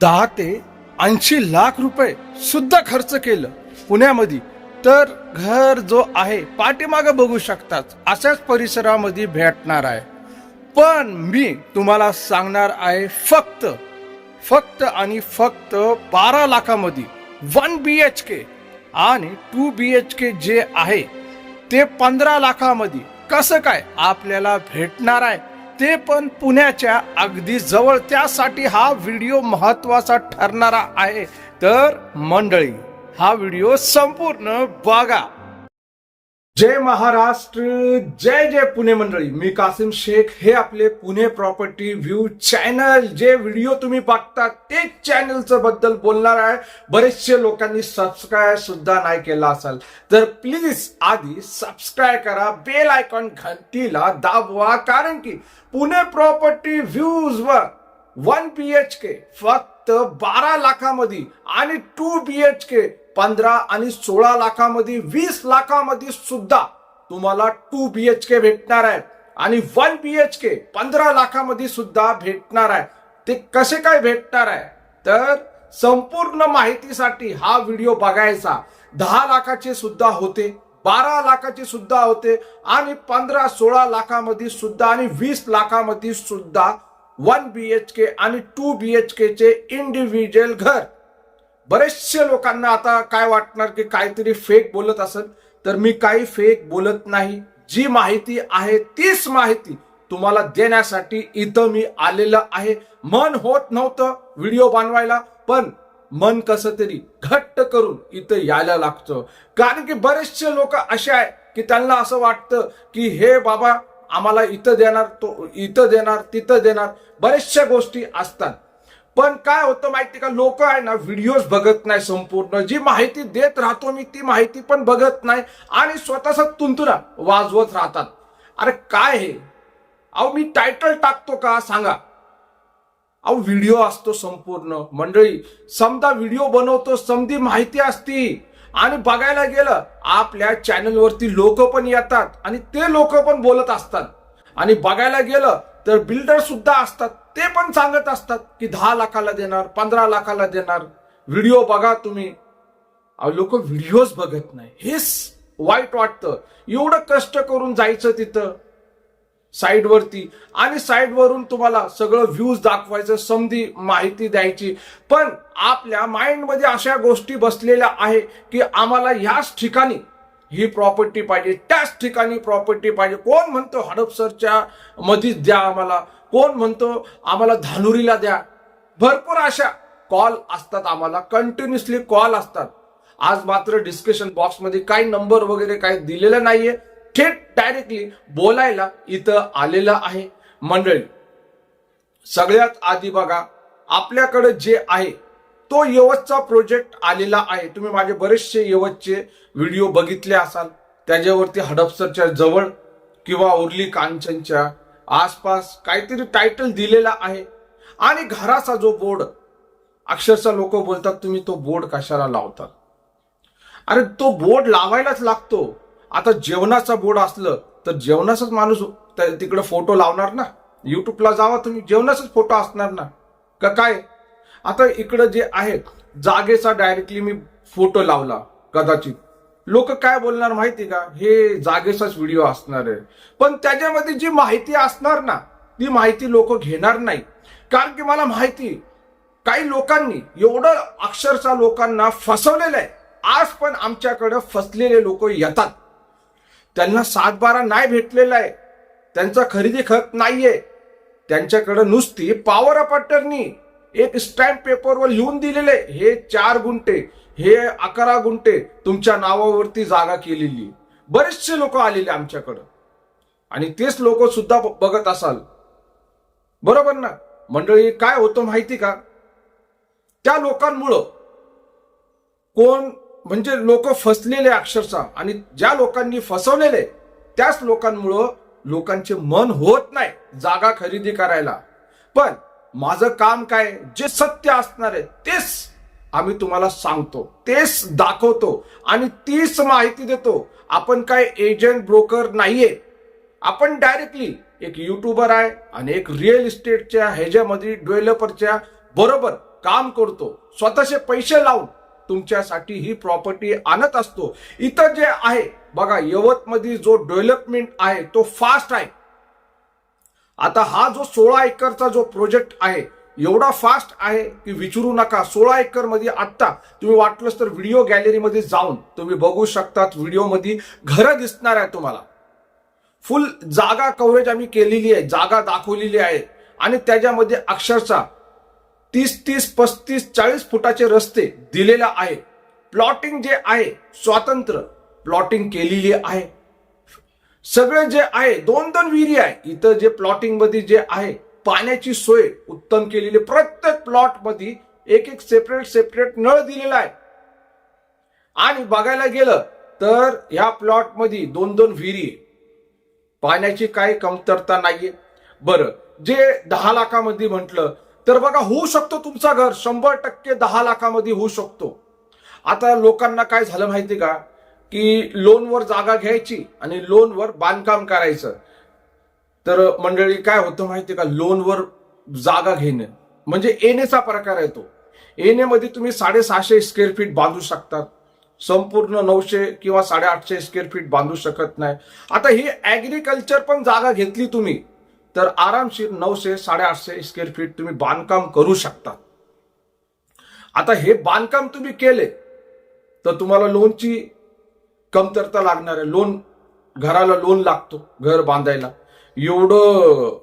दहा ते ऐंशी लाख रुपये सुद्धा खर्च केलं पुण्यामध्ये. तर घर जो आहे पाठीमागं बघू शकतात अशाच परिसरामध्ये भेटणार आहे. पण मी तुम्हाला सांगणार आहे फक्त फक्त आणि फक्त बारा लाखामध्ये वन बी एच के आणि टू बी एच के जे आहे ते पंधरा लाखामध्ये कसं काय आपल्याला भेटणार आहे? ते पण पुण्याच्या अगदी जवळ. त्यासाठी हा व्हिडिओ महत्त्वाचा ठरणारा आहे. तर मंडळी हा व्हिडिओ संपूर्ण बघा. जय महाराष्ट्र जय जय पुणे मंडळी. मी कासिम शेख हे आपले पुणे प्रॉपर्टी व्ह्यू चॅनल. जे व्हिडिओ तुम्ही बघता तेच चॅनलचं बद्दल बोलणार आहे. बरेचसे लोकांनी सबस्क्राईब सुद्धा नाही केला असाल. तर प्लीज आधी सबस्क्राईब करा बेल आयकॉन घंटीला दाबवा. कारण की पुणे प्रॉपर्टी व्ह्यूज वर वन बी एच के फक्त बारा लाखामध्ये आणि टू बी एच के पंधरा आणि सोळा लाखामध्ये वीस लाखामध्ये सुद्धा तुम्हाला टू बी एच के भेटणार आहे आणि वन बी एच के पंधरा लाखामध्ये सुद्धा भेटणार आहे ते कसे काय भेटणार आहे तर संपूर्ण माहितीसाठी हा व्हिडिओ बघायचा. दहा लाखाचे सुद्धा होते बारा लाखाचे सुद्धा होते आणि पंधरा सोळा लाखामध्ये सुद्धा आणि वीस लाखामध्ये सुद्धा वन बी एच के आणि टू बी एच के चे इंडिव्हिज्युअल घर. बरेचसे लोकांना आता काय वाटणार की काहीतरी फेक बोलत असेल तर मी काही फेक बोलत नाही. जी माहिती आहे तीच माहिती तुम्हाला देण्यासाठी इथं मी आलेलं आहे. मन होत नव्हतं व्हिडिओ बनवायला पण मन कसं तरी घट्ट करून इथं यायला लागतं. कारण की बरेचसे लोक असे आहे की त्यांना असं वाटतं की हे बाबा आम्हाला इथं देणार तो इथं देणार तिथं देणार. बरेचशा गोष्टी असतात. पण काय होतं माहिती का? लोक आहे ना व्हिडिओज बघत नाही संपूर्ण. जी माहिती देत राहतो मी ती माहिती पण बघत नाही. आणि स्वतःचा तुंतुरा वाजवत राहतात. अरे काय हे? अहो मी टायटल टाकतो का? सांगा. अहो व्हिडिओ असतो संपूर्ण. मंडळी समजा व्हिडिओ बनवतो समधी माहिती असती. आणि बघायला गेलं आपल्या चॅनलवरती लोक पण येतात. आणि ते लोक पण बोलत असतात. आणि बघायला गेलं तर बिल्डर सुद्धा असतात. ते पण सांगत असतात की दहा लाखाला देणार पंधरा लाखाला देणार. व्हिडिओ बघा तुम्ही. लोक व्हिडिओज बघत नाही. हेच वाईट वाटतं. एवढं कष्ट करून जायचं तिथं साईडवरती. आणि साईडवरून तुम्हाला सगळं व्ह्यूज दाखवायचं समधी माहिती द्यायची. पण आपल्या माइंडमध्ये अशा गोष्टी बसलेल्या आहे की आम्हाला ह्याच ठिकाणी ही प्रॉपर्टी पाहिजे त्याच ठिकाणी प्रॉपर्टी पाहिजे. कोण म्हणतो हडपसरच्या मध्येच द्या आम्हाला. कोण म्हणतो आम्हाला धानुरीला द्या. भरपूर अशा कॉल असतात आम्हाला कंटिन्युअसली कॉल असतात. आज मात्र डिस्कशन बॉक्समध्ये काही नंबर वगैरे काही दिलेलं नाहीये. थेट डायरेक्टली बोलायला इथं आलेलं आहे. मंडळी सगळ्यात आधी बघा आपल्याकडे जे आहे तो यवतचा प्रोजेक्ट आलेला आहे. तुम्ही माझे बरेचसे यवतचे व्हिडिओ बघितले असाल. त्याच्यावरती हडपसरच्या जवळ किंवा उर्ली कांचनच्या आसपास काहीतरी टायटल दिलेला आहे. आणि घराचा जो बोर्ड अक्षरशः लोक बोलतात तुम्ही तो बोर्ड कशाला लावतात? अरे तो बोर्ड लावायलाच लागतो. आता जेवणाचा बोर्ड असलं तर जेवणाचाच माणूस त्या- तिकडे फोटो लावणार ना? युट्यूबला जावा तुम्ही जेवणाचाच फोटो असणार ना? का काय? आता इकडं जे आहे जागेचा डायरेक्टली मी फोटो लावला कदाचित. लोक काय बोलणार माहिती का? हे जागेचाच व्हिडिओ असणार आहे. पण त्याच्यामध्ये जी माहिती असणार ना ती माहिती लोक घेणार नाही. कारण की मला माहिती काही लोकांनी एवढं अक्षरशः लोकांना फसवलेलं आहे. आज पण आमच्याकडं फसलेले लोक येतात. त्यांना सातबारा नाही भेटलेला आहे. त्यांचा खरेदी खत नाहीये. त्यांच्याकडं नुसती पॉवर अपाटरनी एक स्टॅम्प पेपरवर लिहून दिलेले हे चार गुंठे. हे अकरा गुंठे तुमच्या नावावरती जागा केलेली. बरेचसे लोक आलेले आमच्याकडं. आणि तेच लोक सुद्धा बघत असाल. बरोबर ना? मंडळी काय होतं माहिती का? त्या लोकांमुळं कोण म्हणजे लोक फसलेले अक्षरशः आणि ज्या लोकांनी फसवलेले त्याच लोकांमुळं लोकांचे मन होत नाही जागा खरेदी करायला. पण माझं काम काय? जे सत्य असणार आहे तेच आम्ही तुम्हाला सांगतो. तेच दाखवतो आणि तीच माहिती देतो. आपण काय एजंट ब्रोकर नाहीये. आपण डायरेक्टली एक युट्यूबर आहे आणि एक रिअल इस्टेटच्या ह्याच्यामध्ये डेव्हलपरच्या बरोबर काम करतो. स्वतःचे पैसे लावून तुमच्यासाठी ही प्रॉपर्टी आणत असतो. इथं जे आहे बघा यवतमध्ये जो डेव्हलपमेंट आहे तो फास्ट आहे. आता हा जो सोळा एकरचा जो प्रोजेक्ट आहे एवढा फास्ट आहे की विचारू नका. सोळा एकरमध्ये आत्ता तुम्ही वाटलंच तर व्हिडिओ गॅलरीमध्ये जाऊन तुम्ही बघू शकतात व्हिडिओमध्ये घरं दिसणार आहे तुम्हाला. फुल जागा कव्हरेज आम्ही केलेली आहे. जागा दाखवलेली आहे. आणि त्याच्यामध्ये अक्षरशः तीस तीस पस्तीस चाळीस फुटाचे रस्ते दिलेले आहे. प्लॉटिंग जे आहे स्वातंत्र्य प्लॉटिंग केलेली आहे. सगळे जे आहे दोन दोन विहिरी आहे. इथं जे प्लॉटिंगमध्ये जे आहे पाण्याची सोय उत्तम केलेली प्रत्येक प्लॉटमध्ये एक एक सेपरेट सेपरेट नळ दिलेला आहे. आणि बघायला गेलं तर या प्लॉटमध्ये दोन दोन विहिरी पाण्याची काही कमतरता नाहीये. बरं जे दहा लाखामध्ये म्हटलं तर बघा होऊ शकतो तुमचा घर. शंभर टक्के दहा लाखामध्ये होऊ शकतो. आता लोकांना काय झालं माहिती का? की लोनवर जागा घ्यायची आणि लोनवर बांधकाम करायचं. तर मंडळी काय होतं माहिती का? लोनवर जागा घेणं. म्हणजे एनेचा प्रकार आहे तो. एनेमध्ये तुम्ही साडेसहाशे स्क्वेअर फीट बांधू शकतात. संपूर्ण नऊशे किंवा साडेआठशे स्क्वेअर फीट बांधू शकत नाही. आता ही ऍग्रीकल्चर पण जागा घेतली तुम्ही तर आरामशीर नऊशे साडेआठशे स्क्वेअर फीट तुम्ही बांधकाम करू शकता. आता हे बांधकाम तुम्ही केले तर तुम्हाला लोनची कमतरता लागणार आहे. लोन घराला लोन लागतो घर बांधायला. एवढं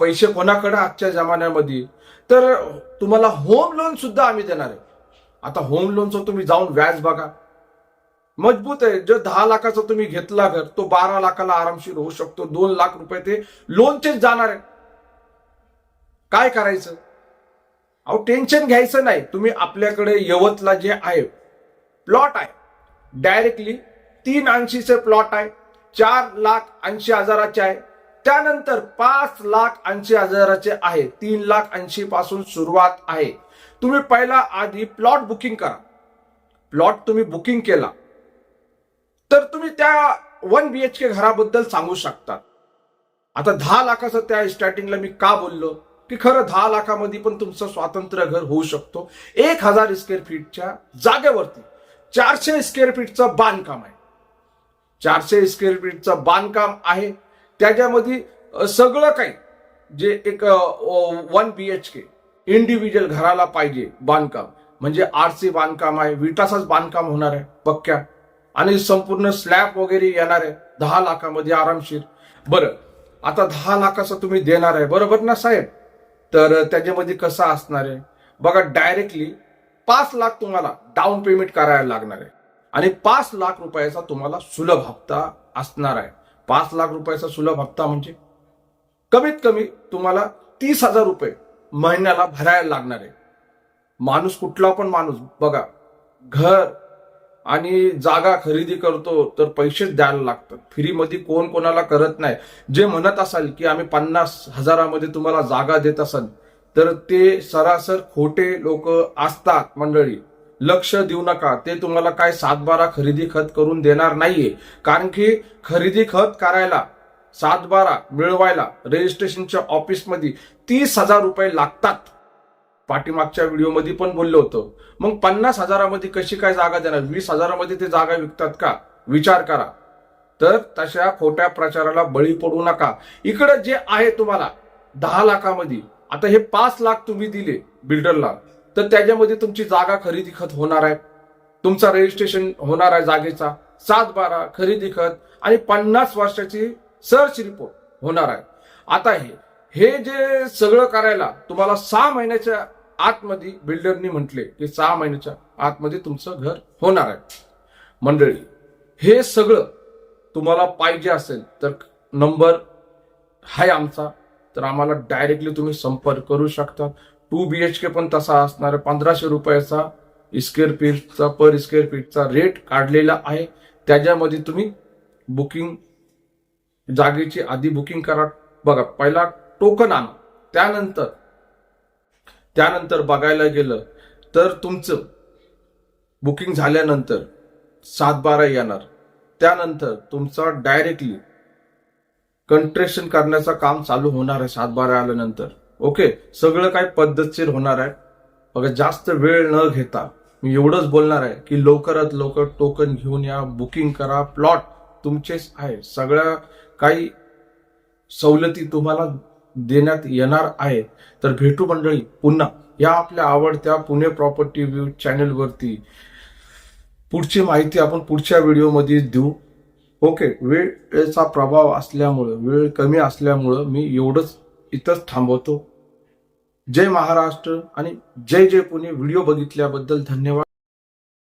पैसे कोणाकडे आजच्या जमान्यामध्ये? तर तुम्हाला होम लोन सुद्धा आम्ही देणार आहे. आता होम लोनचं तुम्ही जाऊन व्याज बघा. मजबूत आहे. जर दहा लाखाचा तुम्ही घेतला घर तो बारा लाखाला आरामशीर होऊ शकतो. दोन लाख रुपये ते लोनचेच जाणार आहे. काय करायचं? अहो टेन्शन घ्यायचं नाही. तुम्ही आपल्याकडे यवतला जे आहे प्लॉट आहे. डायरेक्टली तीन ऐंशीचे प्लॉट आहे. चार लाख ऐंशी हजाराचे आहे. त्यानंतर पाच लाख ऐंशी हजाराचे आहे. तीन लाख ऐंशी पासून सुरुवात आहे. तुम्ही पहिला आधी प्लॉट बुकिंग करा. प्लॉट तुम्ही बुकिंग केला. तर तुम्ही त्या वन बी एच के घराबद्दल सांगू शकता आता दहा लाखाचं त्या स्टार्टिंगला मी का बोललो? की खरं दहा लाखामध्ये पण तुमचं स्वातंत्र्य घर होऊ शकतो. एक हजार स्क्वेअर फीटच्या जागेवरती चारशे स्क्वेअर फीटचं बांधकाम आहे. चारशे स्क्वेअर फीटचं बांधकाम आहे. त्याच्यामध्ये सगळं काही जे एक one B H K individual घराला पाहिजे बांधकाम. म्हणजे आरसी बांधकाम आहे विटाचाच बांधकाम होणार आहे पक्क्या. आणि संपूर्ण स्लॅब वगैरे येणार आहे दहा लाखामध्ये आरामशीर. बरं आता दहा लाखाचं तुम्ही देणार आहे बरोबर ना साहेब? तर त्याच्यामध्ये कसं असणार आहे? बघा डायरेक्टली पाच लाख तुम्हाला डाऊन पेमेंट करायला लागणार आहे. आणि पाच लाख रुपयाचा तुम्हाला सुलभ हप्ता असणार आहे. पाच लाख रुपयाचा सुलभ हप्ता म्हणजे कमीत कमी तुम्हाला तीस हजार रुपये महिन्याला भरायला लागणार आहे. माणूस कुठला पण माणूस बघा घर आणि जागा खरेदी करतो तर पैसेच द्यायला लागतात. फ्रीमध्ये कोण कोणाला करत नाही. जे म्हणत असाल की आम्ही पन्नास हजारामध्ये तुम्हाला जागा देत असाल तर ते सरासर खोटे लोक असतात मंडळी. लक्ष देऊ नका. ते तुम्हाला काय सातबारा खरेदी खत करून देणार नाहीये. कारण की खरेदी खत करायला सातबारा मिळवायला रजिस्ट्रेशनच्या ऑफिसमध्ये तीस हजार रुपये लागतात. पाठीमागच्या व्हिडिओमध्ये पण बोललो होतो. मग पन्नास हजारामध्ये कशी काय जागा देणार? वीस हजारामध्ये ते जागा विकतात का? विचार करा. तर तशा खोट्या प्रचाराला बळी पडू नका. इकडे जे आहे तुम्हाला दहा लाखामध्ये. आता हे पाच लाख तुम्ही दिले बिल्डरला. तर त्याच्यामध्ये तुमची जागा खरेदी खत होणार आहे. तुमचा रजिस्ट्रेशन होणार आहे जागेचा. सात बारा खरेदी खत आणि पन्नास वर्षाची सर्च रिपोर्ट होणार आहे. आता हे हे जे सगळं करायला तुम्हाला सहा महिन्याच्या आतमध्ये बिल्डरनी म्हटले की सहा महिन्याच्या आतमध्ये तुमचं घर होणार आहे. मंडळी हे सगळं तुम्हाला पाहिजे असेल तर नंबर आहे आमचा. तर आम्हाला डायरेक्टली तुम्ही संपर्क करू शकता. टू बी एच के पण तसा असणार. आहे पंधराशे रुपयाचा स्क्वेअर फीटचा पर स्क्वेअर फीटचा रेट काढलेला आहे. त्याच्यामध्ये तुम्ही बुकिंग जागेची आधी बुकिंग करा. बघा पहिला टोकन आणा. त्यानंतर त्यानंतर बघायला गेलं तर तुमचं बुकिंग झाल्यानंतर सात बारा येणार. त्यानंतर तुमचा डायरेक्टली कंट्रेशन करण्याचं काम चालू होणार आहे सात बारा आल्यानंतर. ओके सगळं काय पद्धतशीर होणार आहे. बघा जास्त वेळ न घेता मी एवढंच बोलणार आहे की लवकरात लवकर टोकन घेऊन या बुकिंग करा प्लॉट तुमचेच आहे. सगळ्या काही सवलती तुम्हाला देण्यात येणार आहेत. तर भेटू मंडळी पुन्हा या आपल्या आवडत्या पुणे प्रॉपर्टी व्ह्यू चॅनलवरती पुढची माहिती आपण पुढच्या व्हिडिओमध्ये देऊ. ओके वेळेचा प्रभाव असल्यामुळं वेळ कमी असल्यामुळं मी एवढंच इथंच थांबवतो. जय महाराष्ट्र आणि जय जय पुणे. व्हिडिओ बघितल्याबद्दल धन्यवाद.